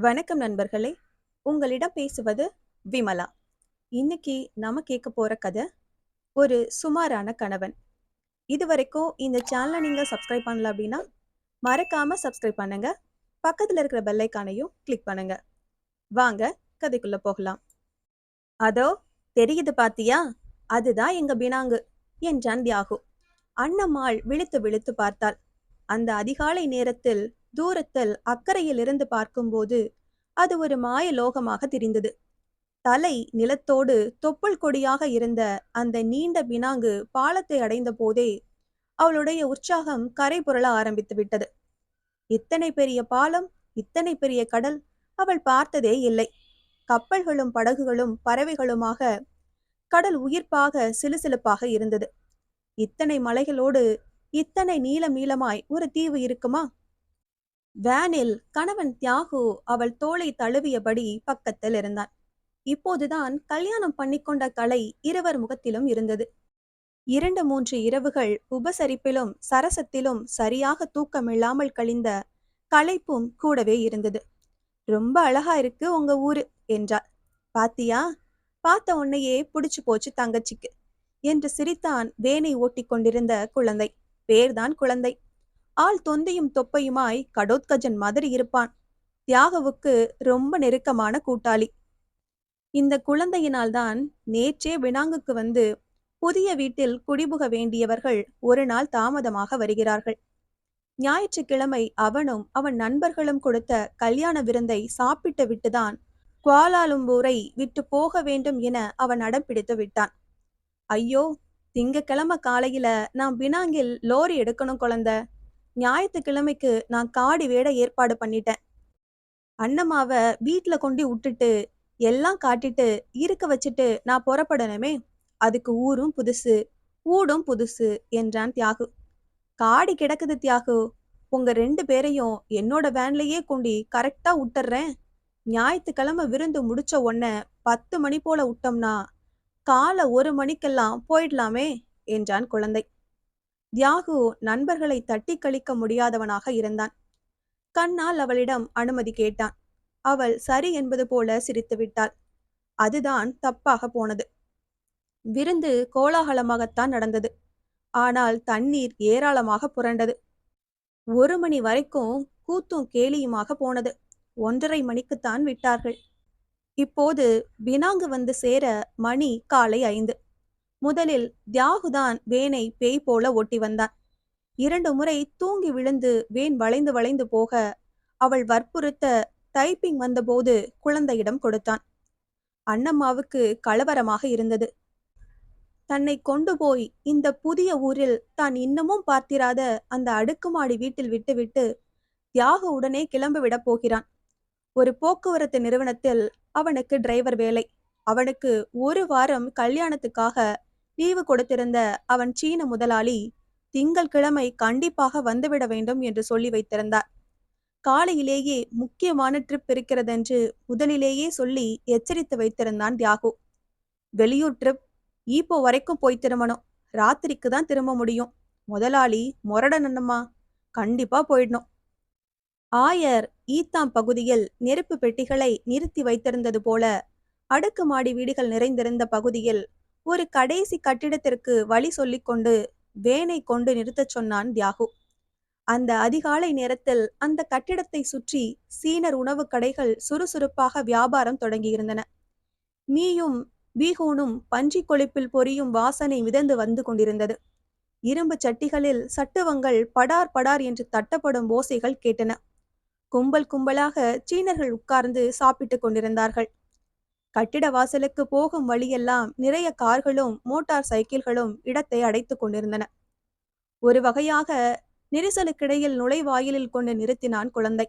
வணக்கம் நண்பர்களே. உங்களிடம் பேசுவது விமலா. இன்னைக்கு நம்ம கேட்க போற கதை ஒரு சுமாரான கணவன். இதுவரைக்கும் இந்த சேனலை நீங்க சப்ஸ்கிரைப் பண்ணல அப்படின்னா மறக்காம சப்ஸ்கிரைப் பண்ணுங்க. பக்கத்துல இருக்கிற பெல்லைக்கானையும் கிளிக் பண்ணுங்க. வாங்க கதைக்குள்ள போகலாம். அதோ தெரியுது பாத்தியா? அதுதான் எங்க பினாங்கு என்றான் தியாகு. அண்ணம்மாள் விழித்து விழித்து பார்த்தாள். அந்த அதிகாலை நேரத்தில் தூரத்தில் அக்கறையில் இருந்து பார்க்கும்போது அது ஒரு மாய லோகமாக தெரிந்தது. தலை நிலத்தோடு தொப்புள் கொடியாக இருந்த அந்த நீண்ட பினாங்கு பாலத்தை அடைந்த போதே அவளுடைய உற்சாகம் கரை புரள ஆரம்பித்து விட்டது. இத்தனை பெரிய பாலம் இத்தனை பெரிய கடல் அவள் பார்த்ததே இல்லை. கப்பல்களும் படகுகளும் பறவைகளுமாக கடல் உயிர்ப்பாக சிலுசிலுப்பாக இருந்தது. இத்தனை மலைகளோடு இத்தனை நீள நீளமாய் ஒரு தீவு இருக்குமா? வேனில் கணவன் தியாகு அவள் தோளை தழுவியபடி பக்கத்தில் இருந்தான். இப்போதுதான் கல்யாணம் பண்ணிக்கொண்ட கலை இருவர் முகத்திலும் இருந்தது. இரண்டு மூன்று இரவுகள் உபசரிப்பிலும் சரசத்திலும் சரியாக தூக்கமில்லாமல் கழிந்த களைப்பும் கூடவே இருந்தது. ரொம்ப அழகா இருக்கு உங்க ஊரு என்றாள். பாத்தியா? பார்த்த உன்னையே புடிச்சு போச்சு தங்கச்சிக்கு என்று சிரித்தான் வேனை ஓட்டிக் கொண்டிருந்த குழந்தை. பேர்தான் குழந்தை. ஆள் தொந்தையும் தொப்பையுமாய் கடோத்கஜன் மாதிரி இருப்பான். தியாகவுக்கு ரொம்ப நெருக்கமான கூட்டாளி. இந்த குழந்தையினால்தான் நேற்றே வினாங்குக்கு வந்து புதிய வீட்டில் குடிபுக வேண்டியவர்கள் ஒரு நாள் தாமதமாக வருகிறார்கள். ஞாயிற்றுக்கிழமை அவனும் அவன் நண்பர்களும் கொடுத்த கல்யாண விருந்தை சாப்பிட்டு விட்டுதான் குவாலாலும்பூரை விட்டு போக வேண்டும் என அவன் அடம் பிடித்து விட்டான். ஐயோ திங்கக்கிழமை காலையில நான் பினாங்கில் லோரி எடுக்கணும் குழந்தை. ஞாயிற்றுக்கிழமைக்கு நான் காடி வேட ஏற்பாடு பண்ணிட்டேன். அண்ணம்மாவ வீட்ல கொண்டு விட்டுட்டு எல்லாம் காட்டிட்டு இருக்க வச்சுட்டு நான் புறப்படணுமே? அதுக்கு ஊரும் புதுசு ஊடும் புதுசு என்றான் தியாகு. காடி கிடக்குது தியாகு. உங்க ரெண்டு பேரையும் என்னோட வேன்லயே கொண்டி கரெக்டா விட்டுறேன் ஞாயிற்றுக்கிழமை விருந்து முடிச்ச உடனே பத்து மணி போல விட்டோம்னா காலை ஒரு மணிக்கெல்லாம் போயிடலாமே? என்றான் குழந்தை. தியாகு நண்பர்களை தட்டி கழிக்க முடியாதவனாக இருந்தான். கண்ணால் அவளிடம் அனுமதி கேட்டான். அவள் சரி என்பது போல சிரித்து விட்டாள். அதுதான் தப்பாக போனது. விருந்து கோலாகலமாகத்தான் நடந்தது. ஆனால் தண்ணீர் ஏராளமாக புரண்டது. ஒரு மணி வரைக்கும் கூத்தும் கேலியுமாக போனது. ஒன்றரை மணிக்குத்தான் விட்டார்கள். இப்போது பினாங்கு வந்து சேர மணி காலை ஐந்து. முதலில் தியாகுதான் வேனை பேய் போல ஓட்டி வந்தான். இரண்டு முறை தூங்கி விழுந்து வேன் வளைந்து வளைந்து போக அவள் வற்புறுத்த டைப்பிங் வந்தபோது குழந்தையிடம் கொடுத்தான். அண்ணம்மாவுக்கு கலவரமாக இருந்தது. தன்னை கொண்டு போய் இந்த புதிய ஊரில் தான் இன்னமும் பார்த்திராத அந்த அடுக்குமாடி வீட்டில் விட்டுவிட்டு தியாக உடனே கிளம்பி விட போகிறான். ஒரு போக்குவரத்து நிறுவனத்தில் அவனுக்கு டிரைவர் வேலை. அவனுக்கு ஒரு வாரம் கல்யாணத்துக்காக லீவு கொடுத்திருந்த அவன் சீன முதலாளி திங்கள் கிழமை கண்டிப்பாக வந்துவிட வேண்டும் என்று சொல்லி வைத்திருந்தார். காலையிலேயே முக்கியமான ட்ரிப் இருக்கிறதென்று முதலிலேயே சொல்லி எச்சரித்து வைத்திருந்தான் தியாகு. வெளியூர் ட்ரிப் இப்போ வரைக்கும் போய் திரும்பணும். ராத்திரிக்கு தான் திரும்ப முடியும். முதலாளி முரடனம்மா கண்டிப்பா போயிடணும். ஆயர் ஈத்தாம் பகுதியில் நெருப்பு பெட்டிகளை நிறுத்தி வைத்திருந்தது போல அடுக்குமாடி வீடுகள் நிறைந்திருந்த பகுதியில் ஒரு கடைசி கட்டிடத்திற்கு வழி சொல்லிக்கொண்டு வேனை கொண்டு நிறுத்தச் சொன்னான் தியாகு அந்த அதிகாலை நேரத்தில் அந்த கட்டிடத்தை சுற்றி சீனர் உணவு கடைகள் சுறுசுறுப்பாக வியாபாரம் தொடங்கியிருந்தன. மீயும் பீகூனும் பன்றி கொழுப்பில் பொரியும் வாசனை மிதந்து வந்து கொண்டிருந்தது. இரும்பு சட்டிகளில் சட்டுவங்கள் படார் படார் என்று தட்டப்படும் ஓசைகள் கேட்டன. கும்பல் கும்பலாக சீனர்கள் உட்கார்ந்து சாப்பிட்டுக் கொண்டிருந்தார்கள். கட்டிட வாசலுக்கு போகும் வழியெல்லாம் நிறைய கார்களும் மோட்டார் சைக்கிள்களும் இடத்தை அடைத்துக் கொண்டிருந்தன. ஒரு வகையாக நெரிசலுக்கிடையில் நுழைவாயிலில் கொண்டு நிறுத்தினான் குழந்தை.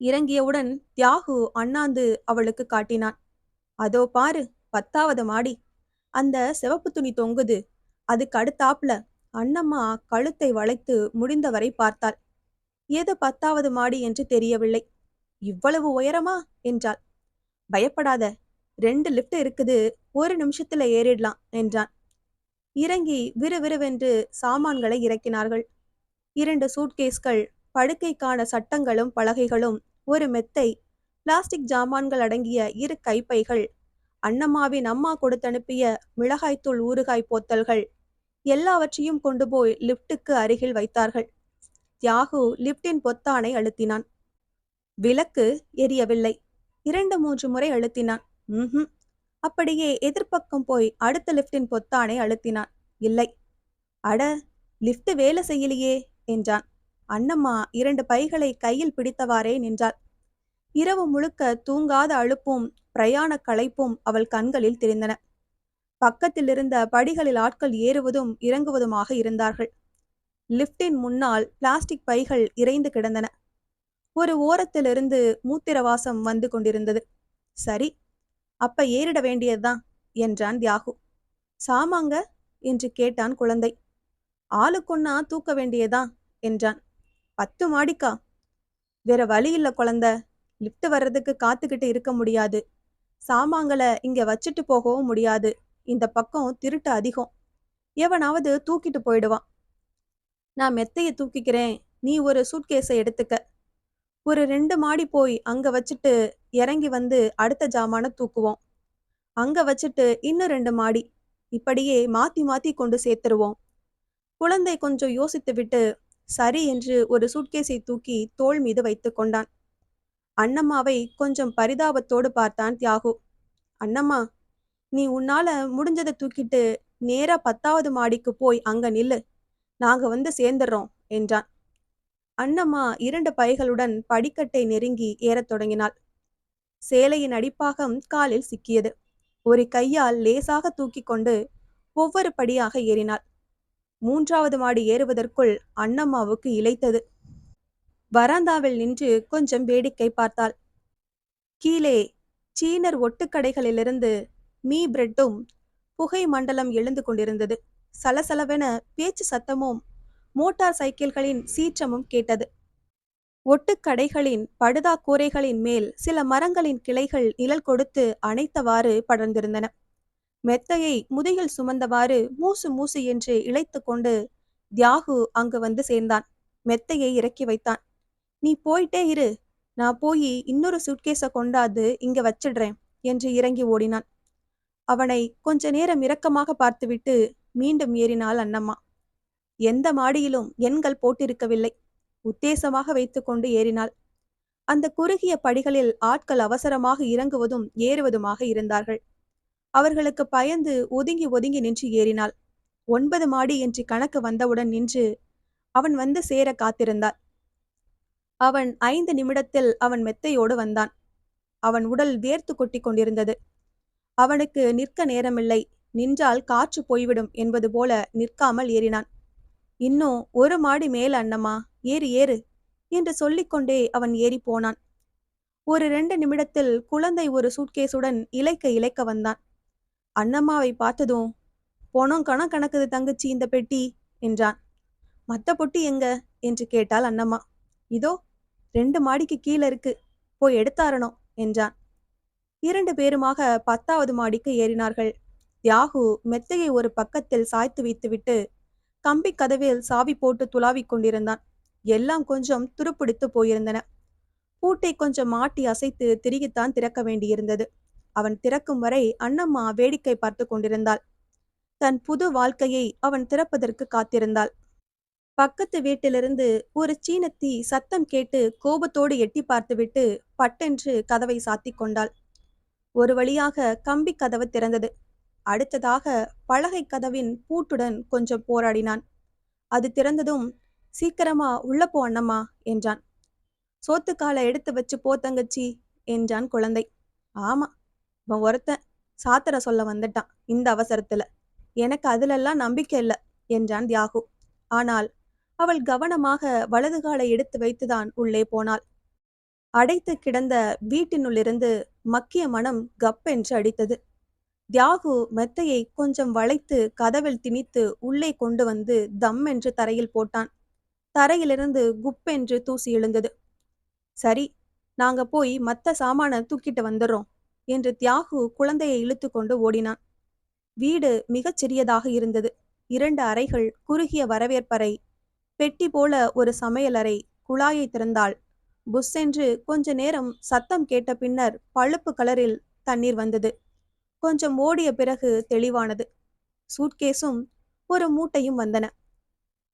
இறங்கியவுடன் தியாகு அண்ணாந்து அவளுக்கு காட்டினான். அதோ பாரு பத்தாவது மாடி. அந்த சிவப்பு துணி தொங்குது. அதுக்கு அடுத்தாப்புல அண்ணம்மா கழுத்தை வளைத்து முடிந்தவரை பார்த்தாள். ஏது பத்தாவது மாடி என்று தெரியவில்லை. இவ்வளவு உயரமா? என்றாள். பயப்படாத. ரெண்டு லிஃப்ட் இருக்குது ஒரு நிமிஷத்துல ஏறிடலாம் என்றான். இறங்கி விறுவிறுவென்று சாமான்களை இறக்கினார்கள். இரண்டு சூட்கேஸ்கள் படுக்கைக்கான சட்டங்களும் பலகைகளும் ஒரு மெத்தை பிளாஸ்டிக் ஜாமான்கள் அடங்கிய இரு கைப்பைகள் அண்ணம்மாவின் அம்மா கொடுத்தனுப்பிய மிளகாய்த்தூள் ஊறுகாய் போத்தல்கள் எல்லாவற்றையும் கொண்டு போய் லிப்டுக்கு அருகில் வைத்தார்கள். தியாகு லிப்டின் பொத்தானை அழுத்தினான். விளக்கு எரியவில்லை. இரண்டு மூன்று முறை அழுத்தினான். ம் அப்படியே எதிர்ப்பக்கம் போய் அடுத்த லிப்டின் பொத்தானை அழுத்தினான். இல்லை. அட லிப்ட் வேலை செய்யலையே என்றான். அண்ணம்மா இரண்டு பைகளை கையில் பிடித்தவாறே நின்றாள். இரவு முழுக்க தூங்காத அழுப்பும் பிரயாண களைப்பும் அவள் கண்களில் தெரிந்தன. பக்கத்தில் இருந்த படிகளில் ஆட்கள் ஏறுவதும் இறங்குவதுமாக இருந்தார்கள். லிப்டின் முன்னால் பிளாஸ்டிக் பைகள் இறைந்து கிடந்தன. ஒரு ஓரத்திலிருந்து மூத்திரவாசம் வந்து கொண்டிருந்தது. சரி அப்ப ஏறிட வேண்டியதுதான் என்றான் தியாகு. சாமாங்க என்று கேட்டான் குழந்தை. ஆளுக்கொன்னா தூக்க வேண்டியதா என்றான். பத்து மாடிக்கா? வேற வழி இல்ல குழந்த லிப்ட் வர்றதுக்கு காத்துக்கிட்டு இருக்க முடியாது. சாமாங்களை இங்க வச்சுட்டு போகவும் முடியாது. இந்த பக்கம் திருட்டு அதிகம். எவனாவது தூக்கிட்டு போயிடுவான். நான் மெத்தையை தூக்கிக்கிறேன். நீ ஒரு சூட்கேஸை எடுத்துக்க. ஒரு ரெண்டு மாடி போய் அங்க வச்சுட்டு இறங்கி வந்து அடுத்த ஜாமான தூக்குவோம். அங்க வச்சுட்டு இன்னும் ரெண்டு மாடி இப்படியே மாத்தி மாத்தி கொண்டு சேர்த்துருவோம். குழந்தை கொஞ்சம் யோசித்து விட்டு சரி என்று ஒரு சூட்கேஸை தூக்கி தோள் மீது வைத்து கொண்டான். அண்ணம்மாவை கொஞ்சம் பரிதாபத்தோடு பார்த்தான் தியாகு. அண்ணம்மா நீ உன்னால முடிஞ்சதை தூக்கிட்டு நேரா பத்தாவது மாடிக்கு போய் அங்க நில்லு. நாங்க வந்து சேர்ந்துடுறோம் என்றான். அன்னம்மா இரண்டு பைகளுடன் படிக்கட்டை நெருங்கி ஏறத் தொடங்கினாள். சேலையின் அடிப்பாகம் காலில் சிக்கியது. ஒரு கையால் லேசாக தூக்கி கொண்டு ஒவ்வொரு படியாக ஏறினாள். மூன்றாவது மாடி ஏறுவதற்குள் அன்னம்மாவுக்கு இளைத்தது. வராந்தாவில் நின்று கொஞ்சம் வேடிக்கை பார்த்தாள். கீழே சீனர் ஒட்டுக்கடைகளிலிருந்து மீ பிரெட்டும் புகை மண்டலம் எழுந்து கொண்டிருந்தது. சலசலவென பேச்சு சத்தமும் மோட்டார் சைக்கிள்களின் சீற்றமும் கேட்டது. ஒட்டுக்கடைகளின் படுதா கூரைகளின் மேல் சில மரங்களின் கிளைகள் நிழல் கொடுத்து அணைத்தவாறு படர்ந்திருந்தன. மெத்தையை முதுகில் சுமந்தவாறு மூசு மூசு என்று இழைத்து கொண்டு தியாகு அங்கு வந்து சேர்ந்தான். மெத்தையை இறக்கி வைத்தான். நீ போயிட்டே இரு. நான் போய் இன்னொரு சூட்கேஸை கொண்டாது இங்க வச்சிடுறேன் என்று இறங்கி ஓடினான். அவனை கொஞ்ச நேரம் இரக்கமாக பார்த்துவிட்டு மீண்டும் ஏறினாள் அண்ணம்மா. எந்த மாடியிலும் எண்கள் போட்டிருக்கவில்லை. உத்தேசமாக வைத்துக்கொண்டு ஏறினாள். அந்த குறுகிய படிகளில் ஆட்கள் அவசரமாக இறங்குவதும் ஏறுவதுமாக இருந்தார்கள். அவர்களுக்கு பயந்து ஒதுங்கி ஒதுங்கி நின்று ஏறினாள். ஒன்பது மாடி என்று கணக்கு வந்தவுடன் நின்று அவன் வந்து சேர காத்திருந்தாள். அவன் ஐந்து நிமிடத்தில் அவன் மெத்தையோடு வந்தான். அவன் உடல் வேர்த்து கொட்டி கொண்டிருந்தது. அவனுக்கு நிற்க நேரமில்லை. நின்றால் காற்று போய்விடும் என்பது போல நிற்காமல் ஏறினான். இன்னும் ஒரு மாடி மேல் அண்ணம்மா ஏறு ஏறு என்று சொல்லிக்கொண்டே அவன் ஏறி போனான். ஒரு ரெண்டு நிமிடத்தில் குழந்தை ஒரு சூட்கேஸுடன் இலைக்க இலைக்க வந்தான். அண்ணம்மாவை பார்த்ததும் போனோம் கணம் கணக்குது தங்கச்சி இந்த பெட்டி என்றான். மத்த பொட்டி எங்க? என்று கேட்டாள் அண்ணம்மா. இதோ ரெண்டு மாடிக்கு கீழே இருக்கு போய் எடுத்தாரணும் என்றான். இரண்டு பேருமாக பத்தாவது மாடிக்கு ஏறினார்கள். தியாகு மெத்தையை ஒரு பக்கத்தில் சாய்த்து வைத்துவிட்டு கம்பி கதவில் சாவி போட்டு துளாவிக் கொண்டிருந்தான். எல்லாம் கொஞ்சம் துருப்பிடித்து போயிருந்தன. பூட்டை கொஞ்சம் மாட்டி அசைத்து திருகித்தான் திறக்க வேண்டியிருந்தது. அவன் திறக்கும் வரை அண்ணம்மா வேடிக்கை பார்த்து கொண்டிருந்தாள். தன் புது வாழ்க்கையை அவன் திறப்பதற்கு காத்திருந்தாள். பக்கத்து வீட்டிலிருந்து ஒரு சீனத்தி சத்தம் கேட்டு கோபத்தோடு எட்டி பார்த்துவிட்டு பட்டென்று கதவை சாத்தி கொண்டாள். ஒரு வழியாக கம்பி கதவு திறந்தது. அடுத்ததாக பலகை கதவின் பூட்டுடன் கொஞ்சம் போராடினான். அது திறந்ததும் சீக்கிரமா உள்ள போ அண்ணம்மா என்றான். சோத்துக்காலை எடுத்து வச்சு போ தங்கச்சி என்றான் குழந்தை. ஆமா இவன் ஒருத்தன் சாத்திர சொல்ல வந்துட்டான் இந்த அவசரத்துல. எனக்கு அதுலெல்லாம் நம்பிக்கை இல்லை என்றான் தியாகு. ஆனால் அவள் கவனமாக வலது காலை எடுத்து வைத்துதான் உள்ளே போனாள். அடைத்து கிடந்த வீட்டினுள்ளிருந்து மக்கிய மனம் கப்பென்று அடித்தது. தியாகு மெத்தையை கொஞ்சம் வளைத்து கதவில் திணித்து உள்ளே கொண்டு வந்து தம் என்று தரையில் போட்டான். தரையிலிருந்து குப்பென்று தூசி எழுந்தது. சரி நாங்க போய் மத்த சாமான தூக்கிட்டு வந்துடுறோம் என்று தியாகு குழந்தையை இழுத்து கொண்டு ஓடினான். வீடு மிகச் சிறியதாக இருந்தது. இரண்டு அறைகள் குறுகிய வரவேற்பறை பெட்டி போல ஒரு சமையலறை குழாயை திறந்தாள். புஸ் என்று கொஞ்ச நேரம் சத்தம் கேட்ட பின்னர் பழுப்பு கலரில் தண்ணீர் வந்தது. கொஞ்சம் ஓடிய பிறகு தெளிவானது. சூட்கேஸும் ஒரு மூட்டையும் வந்தன.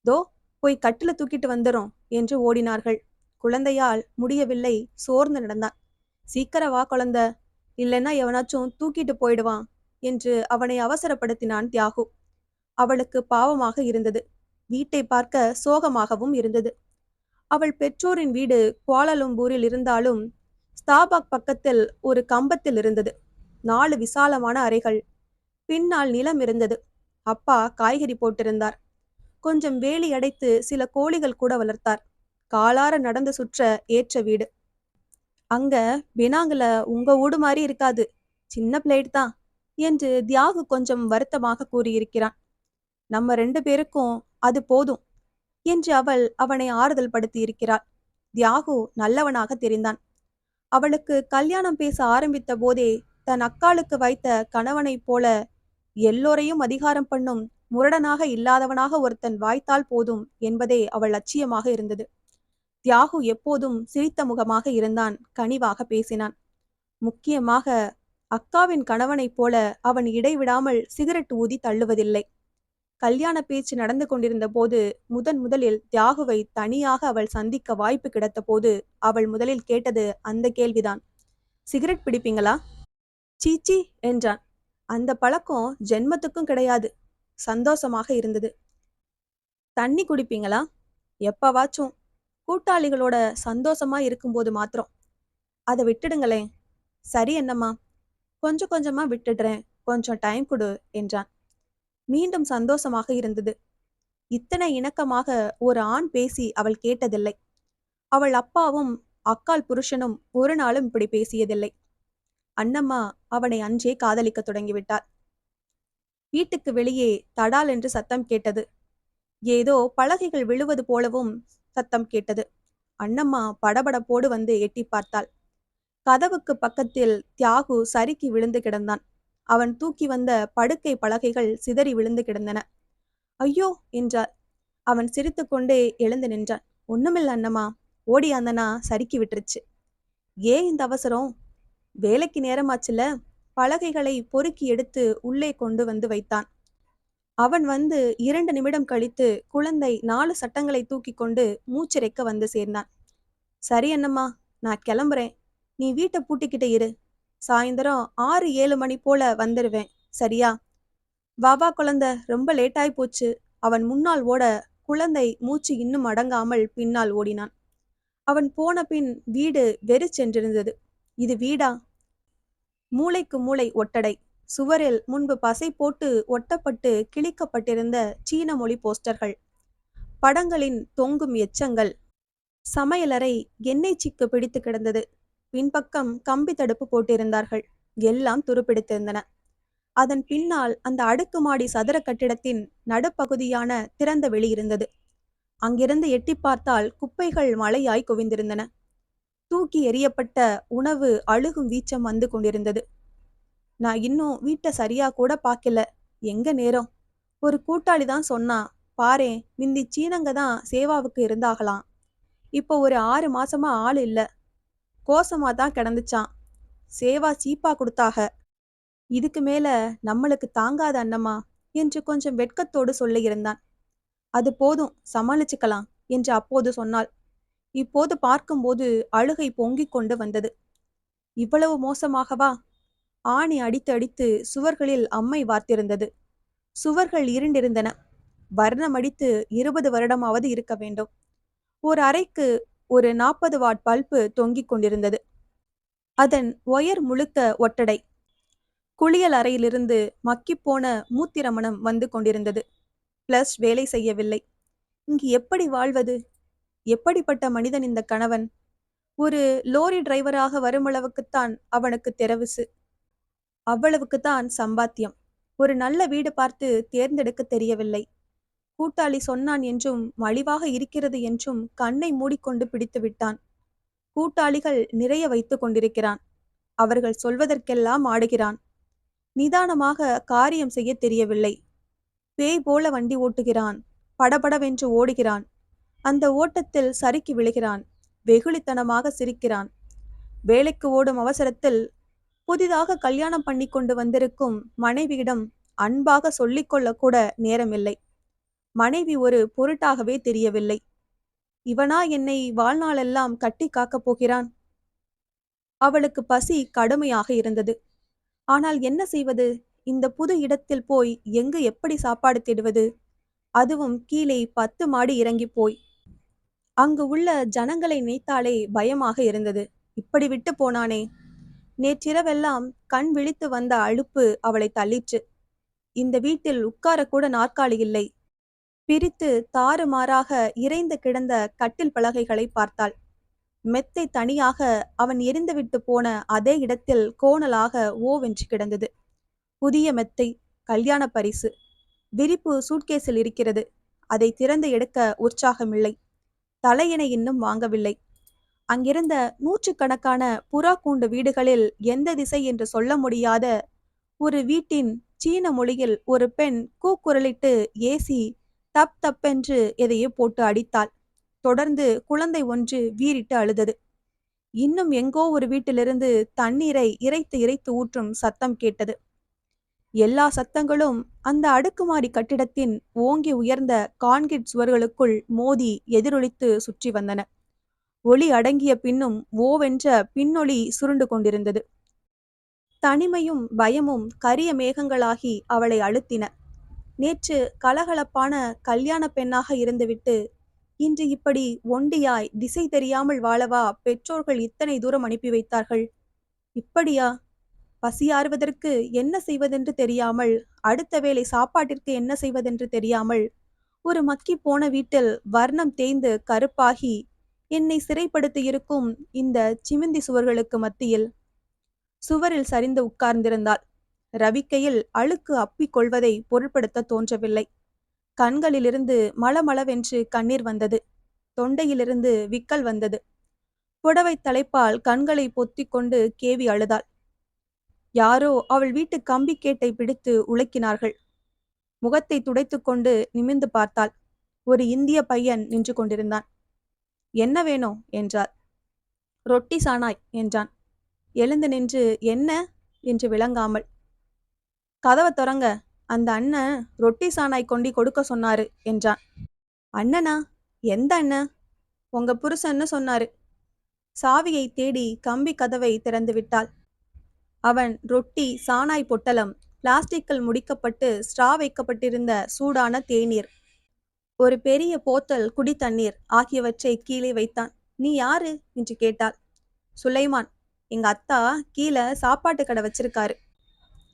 தோ போய் கட்டில தூக்கிட்டு வந்துரும் என்று ஓடினார்கள். குழந்தையால் முடியவில்லை சோர்ந்து நடந்தான். சீக்கிர வா குழந்த. இல்லைன்னா எவனாச்சும் தூக்கிட்டு போயிடுவான் என்று அவனை அவசரப்படுத்தினான் தியாகு. அவளுக்கு பாவமாக இருந்தது. வீட்டை பார்க்க சோகமாகவும் இருந்தது. அவள் பெற்றோரின் வீடு குவாலலும்பூரில் இருந்தாலும் ஸ்தாபாக் பக்கத்தில் ஒரு கம்பத்தில் இருந்தது. நாலு விசாலமான அறைகள். பின்னால் நிலம் இருந்தது. அப்பா காய்கறி போட்டிருந்தார். கொஞ்சம் வேலி அடைத்து சில கோழிகள் கூட வளர்த்தார். காலார நடந்து சுற்ற ஏற்ற வீடு. அங்க பினாங்குல உங்க வீடு மாதிரி இருக்காது. சின்ன பிளேட் தான் என்று தியாகு கொஞ்சம் வருத்தமாக கூறியிருக்கிறான். நம்ம ரெண்டு பேருக்கும் அது போதும் என்று அவள் அவனை ஆறுதல் படுத்தி இருக்கிறாள் தியாகு நல்லவனாக தெரிந்தான். அவளுக்கு கல்யாணம் பேச ஆரம்பித்த போதே தன் அக்காளுக்கு வைத்த கணவனைப் போல எல்லோரையும் அதிகாரம் பண்ணும் முரடனாக இல்லாதவனாக ஒருத்தன் வாய்த்தால் போதும் என்பதே அவள் லட்சியமாக இருந்தது. தியாகு எப்போதும் சிரித்த முகமாக இருந்தான் கனிவாக பேசினான். முக்கியமாக அக்காவின் கணவனைப் போல அவன் இடைவிடாமல் சிகரெட் ஊதி தள்ளுவதில்லை. கல்யாண பேச்சு நடந்து கொண்டிருந்த போது முதன் முதலில் தியாகுவை தனியாக அவள் சந்திக்க வாய்ப்பு கிடைத்த போது அவள் முதலில் கேட்டது அந்த கேள்விதான். சிகரெட் பிடிப்பீங்களா? சீச்சி என்றான். அந்த பழக்கம் ஜென்மத்துக்கும் கிடையாது. சந்தோஷமாக இருந்தது. தண்ணி குடிப்பீங்களா? எப்பவாச்சும். கூட்டாளிகளோட சந்தோஷமா இருக்கும்போது மாத்திரம். அதை விட்டுடுங்களேன். சரி என்னம்மா கொஞ்சம் கொஞ்சமா விட்டுடுறேன். கொஞ்சம் டைம் கொடு என்றான். மீண்டும் சந்தோஷமாக இருந்தது. இத்தனை இணக்கமாக ஒரு ஆண் பேசி அவள் கேட்டதில்லை. அவள் அப்பாவும் அக்கால் புருஷனும் ஒரு நாளும் இப்படி பேசியதில்லை. அண்ணம்மா அவனை அன்றே காதலிக்க தொடங்கிவிட்டாள் வீட்டுக்கு வெளியே தடால் என்று சத்தம் கேட்டது. ஏதோ பலகைகள் விழுவது போலவும் சத்தம் கேட்டது. அண்ணம்மா படபடப்போடு வந்து எட்டி பார்த்தாள். கதவுக்கு பக்கத்தில் தியாகு சறுக்கி விழுந்து கிடந்தான். அவன் தூக்கி வந்த படுக்கை பலகைகள் சிதறி விழுந்து கிடந்தன. ஐயோ! என்றார் அவன் சிரித்துக்கொண்டே எழுந்து நின்றான். ஒண்ணுமில்ல அண்ணம்மா. ஓடியாந்தனா சறுக்கி விட்டுருச்சு. ஏன் இந்த அவசரம்? வேலைக்கு நேரமாச்சுல பலகைகளை பொறுக்கி எடுத்து உள்ளே கொண்டு வந்து வைத்தான். அவன் வந்து இரண்டு நிமிடம் கழித்து குழந்தை நாலு சட்டங்களை தூக்கி கொண்டு மூச்சிறைக்க வந்து சேர்ந்தான். சரி அண்ணம்மா நான் கிளம்புறேன். நீ வீட்டை பூட்டிக்கிட்டு இரு. சாயந்தரம் ஆறு ஏழு மணி போல வந்துடுவேன் சரியா? வாவா குழந்தை. ரொம்ப லேட்டாய் போச்சு. அவன் முன்னால் ஓட குழந்தை மூச்சு இன்னும் அடங்காமல் பின்னால் ஓடினான். அவன் போன பின் வீடு வெறி சென்றிருந்தது. இது வீடா? மூளைக்கு மூளை ஒட்டடை. சுவரில் முன்பு பசை போட்டு ஒட்டப்பட்டு கிழிக்கப்பட்டிருந்த சீன மொழி போஸ்டர்கள். படங்களின் தொங்கும் எச்சங்கள். சமையலறை எண்ணெய் சிக்கு பிடித்து கிடந்தது. பின்பக்கம் கம்பி தடுப்பு போட்டிருந்தார்கள். எல்லாம் துருப்பிடித்திருந்தன. அதன் பின்னால் அந்த அடுக்குமாடி சதுர கட்டிடத்தின் நடுப்பகுதியான திறந்த வெளி இருந்தது. அங்கிருந்து எட்டி பார்த்தால் குப்பைகள் மழையாய் குவிந்திருந்தன. தூக்கி எறியப்பட்ட உணவு அழுகும் வீச்சம் வந்து கொண்டிருந்தது. நான் இன்னும் வீட்டை சரியா கூட பார்க்கல. எங்க நேரம்? ஒரு கூட்டாளி தான் சொன்னா பாரு மிந்தி சீனங்க தான் சேவாவுக்கு இருந்தாகலாம். இப்போ ஒரு ஆறு மாசமா ஆள் இல்ல. கோசமா தான் கிடந்துச்சான் சேவா சீப்பா கொடுத்தாக. இதுக்கு மேல நம்மளுக்கு தாங்காத அண்ணம்மா என்று கொஞ்சம் வெட்கத்தோடு சொல்லியிருந்தான் அது போதும் சமாளிச்சுக்கலாம் என்று அப்போது சொன்னாள். இப்போது பார்க்கும்போது அழுகை பொங்கிக் கொண்டு வந்தது. இவ்வளவு மோசமாகவா? ஆணி அடித்து அடித்து சுவர்களில் அம்மை வார்த்திருந்தது. சுவர்கள் இருண்டிருந்தன. வர்ணம் அடித்து இருபது வருடமாவது இருக்க வேண்டும். ஒரு அறைக்கு ஒரு நாற்பது வாட் பல்பு தொங்கிக் கொண்டிருந்தது. அதன் ஒயர் முழுக்க ஒட்டடை. குளியல் அறையிலிருந்து மக்கிப்போன மூத்திரமணம் வந்து கொண்டிருந்தது. பிளஸ் வேலை செய்யவில்லை. இங்கு எப்படி வாழ்வது? எப்படிப்பட்ட மனிதன் இந்த கணவன்? ஒரு லோரி டிரைவராக வருமளவுக்குத்தான் அவனுக்கு தெரவுசு அவ்வளவுக்குத்தான் சம்பாத்தியம். ஒரு நல்ல வீடு பார்த்து தேர்ந்தெடுக்க தெரியவில்லை. கூட்டாளி சொன்னான் என்றும் மலிவாக இருக்கிறது என்றும் கண்ணை மூடிக்கொண்டு பிடித்து விட்டான். கூட்டாளிகள் நிறைய வைத்து கொண்டிருக்கிறான். அவர்கள் சொல்வதற்கெல்லாம் ஆடுகிறான். நிதானமாக காரியம் செய்ய தெரியவில்லை. பேய் போல வண்டி ஓட்டுகிறான். படபடவென்று ஓடுகிறான். அந்த ஓட்டத்தில் சறுக்கி விழுகிறான். வெகுளித்தனமாக சிரிக்கிறான். வேலைக்கு ஓடும் அவசரத்தில் புதிதாக கல்யாணம் பண்ணி கொண்டு வந்திருக்கும் மனைவியிடம் அன்பாக சொல்லிக்கொள்ள கூட நேரமில்லை. மனைவி ஒரு பொருட்டாகவே தெரியவில்லை. இவனா என்னை வாழ்நாளெல்லாம் கட்டி காக்கப் போகிறான்? அவளுக்கு பசி கடுமையாக இருந்தது. ஆனால் என்ன செய்வது? இந்த புது இடத்தில் போய் எங்கு எப்படி சாப்பாடு தேடுவது? அதுவும் கீழே பத்து மாடி இறங்கி போய். அங்கு உள்ள ஜனங்களை நினைத்தாலே பயமாக இருந்தது. இப்படி விட்டு போனானே? நேற்றிரவெல்லாம் கண் விழித்து வந்த அழுப்பு அவளை தள்ளிற்று. இந்த வீட்டில் உட்காரக்கூட நாற்காலி இல்லை. பிரித்து தாறுமாறாக இறைந்து கிடந்த கட்டில் பலகைகளை பார்த்தாள். மெத்தை தனியாக அவன் எரிந்துவிட்டு போன அதே இடத்தில் கோணலாக ஓவென்று கிடந்தது. புதிய மெத்தை கல்யாண பரிசு. விரிப்பு சூட்கேஸில் இருக்கிறது. அதை திறந்து எடுக்க உற்சாகமில்லை. தலையினை இன்னும் வாங்கவில்லை. அங்கிருந்த நூற்றுக்கணக்கான புறா கூண்டு வீடுகளில் எந்த திசை என்று சொல்ல முடியாத ஒரு வீட்டின் சீன மொழியில் ஒரு பெண் கூக்குரலிட்டு ஏசி தப் தப்பென்று எதையோ போட்டு அடித்தாள். தொடர்ந்து குழந்தை ஒன்று வீறிட்டு அழுதது. இன்னும் எங்கோ ஒரு வீட்டிலிருந்து தண்ணீரை இறைத்து இறைத்து ஊற்றும் சத்தம் கேட்டது. எல்லா சத்தங்களும் அந்த அடுக்குமாடி கட்டிடத்தின் ஓங்கி உயர்ந்த கான்கிரீட் சுவர்களுக்குள் மோதி எதிரொலித்து சுற்றி வந்தன. ஒளி அடங்கிய பின்னும் ஓவென்ற பின்னொளி சுருண்டு கொண்டிருந்தது. தனிமையும் பயமும் கரிய மேகங்களாகி அவளை அழுத்தின. நேற்று கலகலப்பான கல்யாண பெண்ணாக இருந்துவிட்டு இன்று இப்படி ஒண்டியாய் திசை தெரியாமல் வாழவா பெற்றோர்கள் இத்தனை தூரம் அனுப்பி வைத்தார்கள்? இப்படியா பசியாறுவதற்கு என்ன செய்வதென்று தெரியாமல் அடுத்த வேளை சாப்பாட்டிற்கு என்ன செய்வதென்று தெரியாமல் ஒரு மக்கி போன வீட்டில் வர்ணம் தேய்ந்து கருப்பாகி என்னை சிறைப்படுத்தியிருக்கும் இந்த சிமிந்தி சுவர்களுக்கு மத்தியில் சுவரில் சரிந்து உட்கார்ந்திருந்தாள். ரவிக்கையில் அழுக்கு அப்பிக் கொள்வதை பொருட்படுத்த தோன்றவில்லை. கண்களிலிருந்து மளமளவென்று கண்ணீர் வந்தது. தொண்டையிலிருந்து விக்கல் வந்தது. புடவை தலைப்பால் கண்களை பொத்திக் கொண்டு கேவி அழுதாள். யாரோ அவள் வீட்டு கம்பி கேட்டை பிடித்து உழைக்கினார்கள் முகத்தை துடைத்துக்கொண்டு நிமிர்ந்து பார்த்தாள். ஒரு இந்திய பையன் நின்று கொண்டிருந்தான். என்ன வேணும் என்றார் ரொட்டி சானாய் என்றான். எழுந்து நின்று என்ன? என்று விளங்காமல். கதவை தொடங்க அந்த அண்ணன் ரொட்டி சானாய் கொண்டி கொடுக்க சொன்னாரு என்றான். அண்ணனா? எந்த அண்ணன்? உங்க புருஷன்னு சொன்னாரு. சாவியை தேடி கம்பி கதவை திறந்து விட்டாள். அவன் ரொட்டி சானாய் பொட்டலம் பிளாஸ்டிக்கில் முடிக்கப்பட்டு ஸ்ட்ரா வைக்கப்பட்டிருந்த சூடான தேநீர். ஒரு பெரிய போத்தல் குடி தண்ணீர் ஆகியவற்றை கீழே வைத்தான். நீ யாரு? என்று கேட்டாள். சுலைமான். எங்க அத்தா கீழே சாப்பாட்டு கடை வச்சிருக்காரு.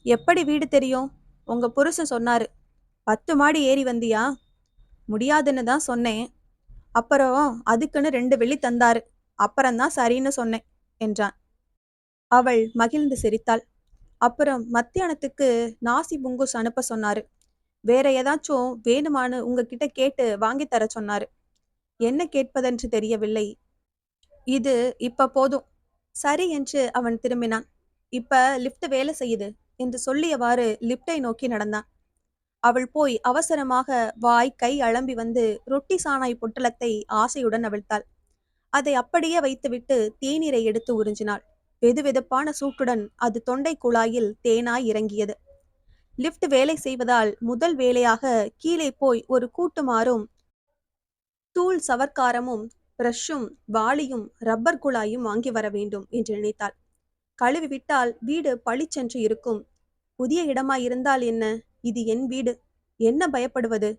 எப்படி வீடு தெரியும்? உங்க புருஷன் சொன்னாரு. பத்து மாடி ஏறி வந்தியா? முடியாதுன்னு தான் சொன்னேன். அப்புறம் அதுக்குன்னு ரெண்டு வெள்ளி தந்தாரு. அப்புறம்தான் சரின்னு சொன்னேன் என்றான். அவள் மகிழ்ந்து சிரித்தாள். அப்புறம் மத்தியானத்துக்கு நாசி புங்குஸ் அனுப்ப சொன்னாரு. வேற ஏதாச்சும் வேணுமான்னு உங்ககிட்ட கேட்டு வாங்கி தர சொன்னாரு. என்ன கேட்பதென்று தெரியவில்லை. இது இப்ப போதும். சரி என்று அவன் திரும்பினான். இப்ப லிப்ட் வேலை செய்யுது என்று சொல்லியவாறு லிப்டை நோக்கி நடந்தான். அவள் போய் அவசரமாக வாய் கை அளம்பி வந்து ரொட்டி சாணாய் பொட்டலத்தை ஆசையுடன் அவிழ்த்தாள். அதை அப்படியே வைத்துவிட்டு தேநீரை எடுத்து உறிஞ்சினாள். வெதுவெதுப்பான சூட்டுடன் அது தொண்டை குழாயில் தேனாய் இறங்கியது. லிப்ட் வேலை செய்வதால் முதல் வேலையாக கீழே போய் ஒரு கூட்டுமாறும் தூள் சவர்க்காரமும் பிரஷும் வாளியும் ரப்பர் குழாயும் வாங்கி வர வேண்டும் என்று நினைத்தாள். கழுவி விட்டால் வீடு பளிச்சென்று இருக்கும். புதிய இடமாயிருந்தால் என்ன? இது என் வீடு. என்ன பயப்படுவது?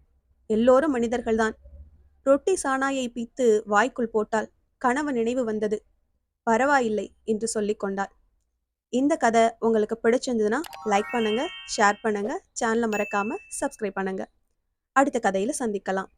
எல்லோரும் மனிதர்கள்தான். ரொட்டி சாணாயை பித்து வாய்க்குள் போட்டால் கணவன் நினைவு வந்தது. பரவாயில்லை என்று சொல்லி கொண்டாள். இந்த கதை உங்களுக்கு பிடிச்சிருந்ததுன்னா லைக் பண்ணுங்கள் ஷேர் பண்ணுங்கள் சேனலை மறக்காமல் சப்ஸ்கிரைப் பண்ணுங்கள் அடுத்த கதையில் சந்திக்கலாம்.